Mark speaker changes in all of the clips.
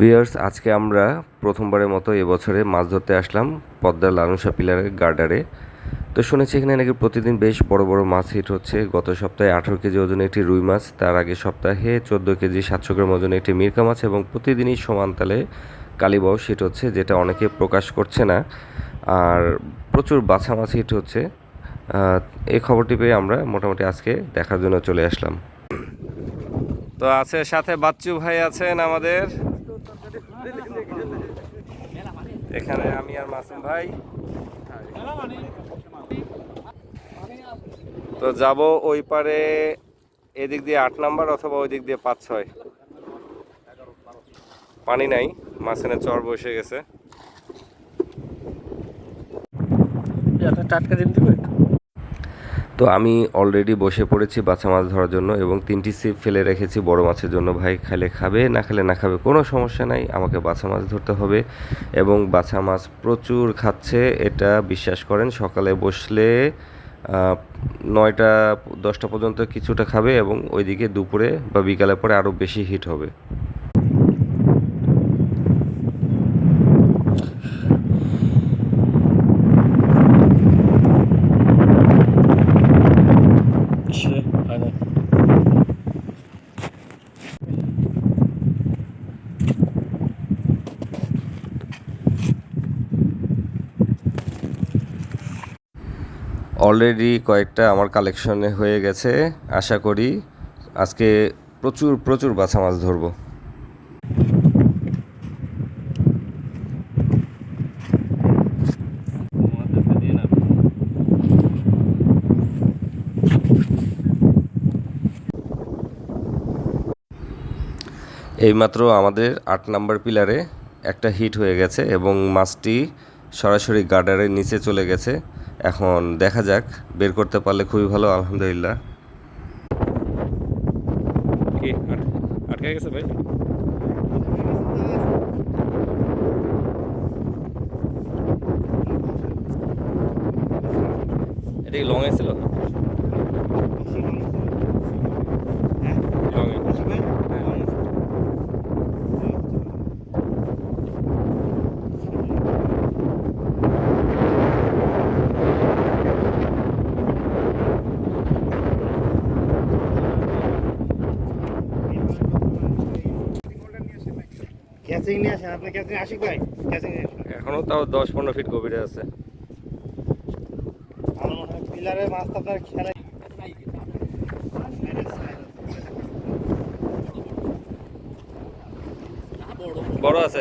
Speaker 1: Viewers, আজকে আমরা প্রথমবারের মতো এবছরে মাছ ধরতে আসলাম পদ্মার লালনসা পিলারের গার্ডারে। তো শুনেছি এখানে নাকি প্রতিদিন বেশ বড় বড় মাছ হিট হচ্ছে। গত সপ্তাহে আঠেরো কেজি ওজনে একটি রুই মাছ, তার আগে সপ্তাহে চোদ্দ কেজি সাতশো গ্রাম ওজনে একটি মিরকা মাছ এবং প্রতিদিনই সমান তালে কালীবাউ হিট হচ্ছে, যেটা অনেকে প্রকাশ করছে না। আর প্রচুর বাছা মাছ হিট হচ্ছে। এই খবরটি পেয়ে আমরা মোটামুটি আজকে দেখার জন্য চলে আসলাম। তো আছে সাথে বাচ্চু ভাই আছেন আমাদের। এখানে আমি আর মাসুম ভাই। তো যাব ওই পারে এদিক দিয়ে আট নাম্বার অথবা ওই দিক দিয়ে পাঁচ ছয়। পানি নাই মাঝখানে চর বসে গেছে।
Speaker 2: টাটকা দিন দিবে
Speaker 1: তো আমি অলরেডি বসে পড়েছি বাচ্চা মাছ ধরার জন্য এবং তিনটি সিপ ফেলে রেখেছি বড় মাছের জন্য। ভাই খাইলে খাবে, না খেলে না খাবে কোনো সমস্যা নাই, আমাকে বাছা মাছ ধরতে হবে এবং বাছা মাছ প্রচুর খাচ্ছে, এটা বিশ্বাস করেন, সকালে বসলে নয়টা, দশটা পর্যন্ত কিছুটা খাবে এবং ওইদিকে দুপুরে বা বিকালে পরে আরও বেশি হিট হবে। অলরেডি কয়েকটা আমার কালেকশনে হয়ে গেছে, আশা করি আজকে প্রচুর প্রচুর বাছা মাছ ধরবো। এইমাত্র আমাদের আট নাম্বার পিলারে একটা হিট হয়ে গেছে এবং মাছটি সরাসরি গার্ডারের নিচে চলে গেছে। এখন দেখা যাক বের করতে পারলে খুবই ভালো আলহামদুলিল্লাহ। আটকে গেছে ভাই? লং ছিল লং
Speaker 2: ক্যাচিং নিয়ে আসেন আপনি ক্যাচিং আশিক ভাই? ক্যাচিং নিয়ে আসেন।
Speaker 1: তাও দশ পনেরো ফিট গভীরে আছে।
Speaker 2: আমার মনে হয় পিলারে মাছ তো আপনার খেলা
Speaker 1: বড় আছে।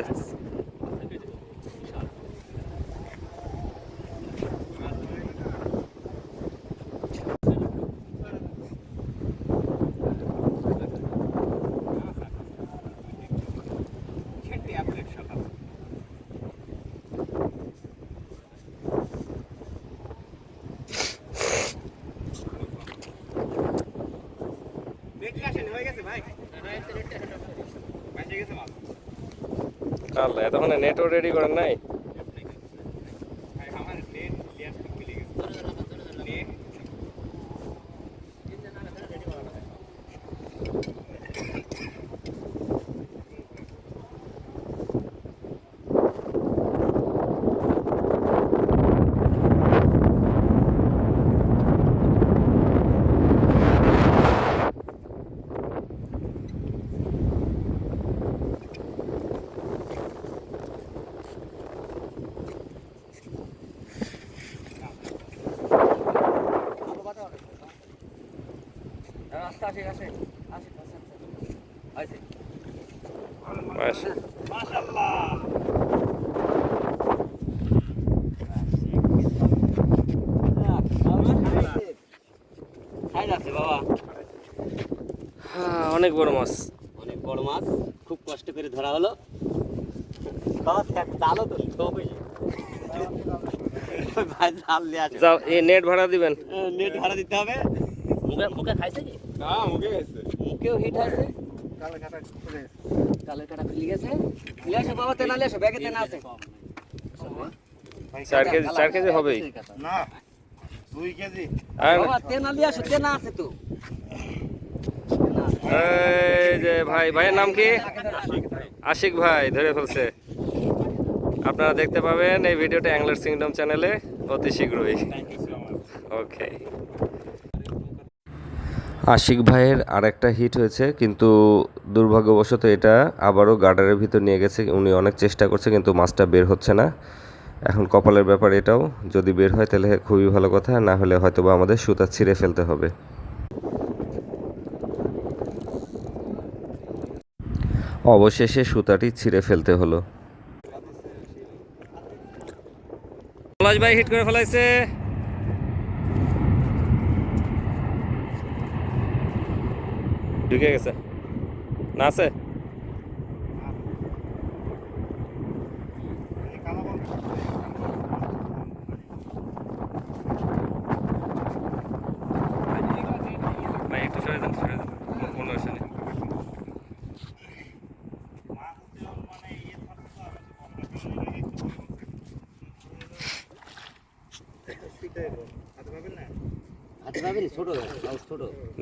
Speaker 1: আল্লাহ এতক্ষণে নেটও রেডি করেন নাই? অনেক বড় মাছ।
Speaker 3: অনেক বড় মাছ খুব কষ্ট করে ধরা হলো।
Speaker 1: নেট ভাড়া দিবেন।
Speaker 3: নেট ভাড়া দিতে হবে। মুখে মুখে খাইছে কি? মুখেও হিট আছে।
Speaker 2: কালো কাটা খুলে
Speaker 3: কালের কাটা খুলে গেছে। নিয়ে আসো বাবা আসো ব্যাগে তেনা আছে।
Speaker 1: চার কেজি চার কেজি হবেই।
Speaker 2: না দুই কেজি।
Speaker 3: বাবা আসো আছে তো।
Speaker 1: এই যে ভাই ভাইয়ের নাম কি? আশিক ভাই ধরে ফেলছে। আপনারা দেখতে পাবেন এই ভিডিওটা অ্যাংলার কিংডম চ্যানেলে অতি শীঘ্রই। ওকে আশিক ভাইয়ের আর একটা হিট হয়েছে, কিন্তু দুর্ভাগ্যবশত এটা আবারও গার্ডারের ভিতর নিয়ে গেছে। উনি অনেক চেষ্টা করছে, কিন্তু মাছটা বের হচ্ছে না। এখন কপালের ব্যাপার এটাও। যদি বের হয়, তাহলে খুবই ভালো কথা। না হলে হয়তো বা আমাদের সুতা ছিঁড়ে ফেলতে হবে। অবশেষে সুতাটি ছিঁড়ে ফেলতে হলো। ভাই হিট করে ফেলাইছে। ঢুকে গেছে। না আছে? ভাই একটু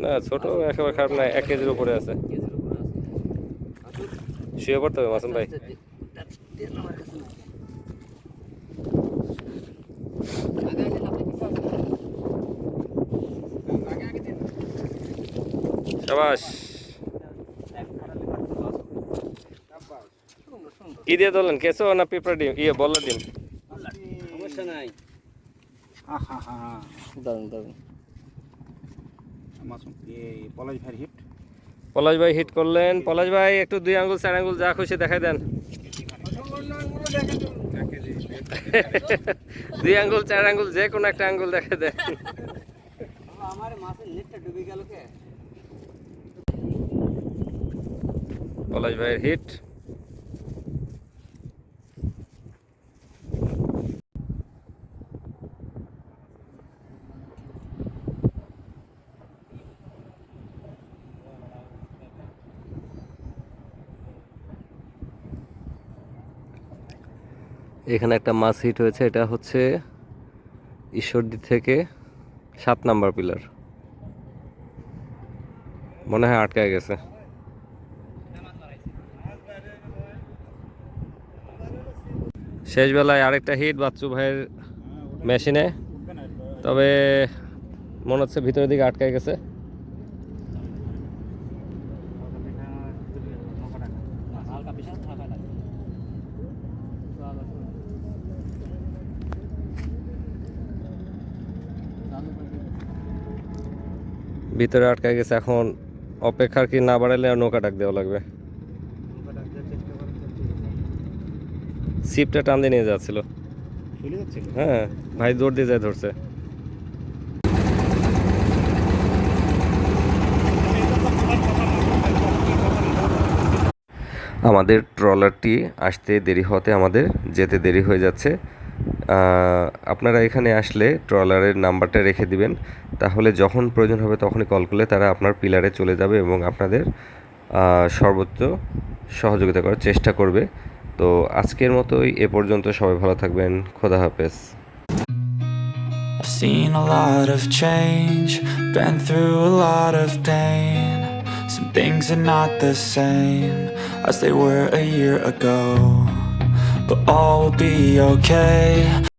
Speaker 1: না ছোট একেবারে খারাপ না এক কেজির উপরে আছে।
Speaker 3: কেজির উপর
Speaker 1: শুয়ে পড়তে হবে মাসুম ভাই। সাবাস। কি দিয়ে ধরলেন কেঁচো না পেপার ডিম? ইয়ে বল্লা ডিম।
Speaker 3: সমস্যা নাই।
Speaker 2: আহা হা হা
Speaker 3: দারুণ দারুণ
Speaker 2: মাসুম পলাশ হিট
Speaker 1: পলাশ ভাই হিট করলেন। পলাশ ভাই একটু দুই আঙ্গুল চার আঙ্গুল যা খুশি দেখাই দেন। দুই আঙ্গুল চার আঙ্গুল যে কোনো একটা আঙ্গুল দেখাই দেন। পলাশ ভাইয়ের হিট এখানে একটা মাছ হিট হয়েছে, এটা হচ্ছে ঈশ্বরদী থেকে সাত নাম্বার পিলার মনে হয় আটকায় গেছে। শেষ বেলায় আরেকটা হিট বাচ্চু ভাইয়ের মেশিনে তবে মনে হচ্ছে ভিতরের দিকে আটকায় গেছে।
Speaker 3: হালকা বিশাল থাকা লাগে
Speaker 1: ভিতরে আটকায় গেছে এখন অপেক্ষার কি না বাড়ালে আর নৌকা ডাক দেওয়া লাগবে। সিপটা টান দিয়ে নিয়ে যাচ্ছিল। হ্যাঁ ভাই দৌড় দিয়ে যায় ধরছে। আমাদের ট্রলারটি আসতে দেরি হতে আমাদের যেতে দেরি হয়ে যাচ্ছে। আপনারা এখানে আসলে ট্রলারের নাম্বারটা রেখে দিবেন। তাহলে যখন প্রয়োজন হবে তখনই কল করলে তারা আপনার পিলারে চলে যাবে এবং আপনাদের সর্বোচ্চ সহযোগিতা করার চেষ্টা করবে। তো আজকের মতোই এ পর্যন্ত। সবাই ভালো থাকবেন। খোদা হাফেজ।
Speaker 4: Seen a lot of change, been through a lot of pain. Some things are not the same as they were a year ago. But all will be okay.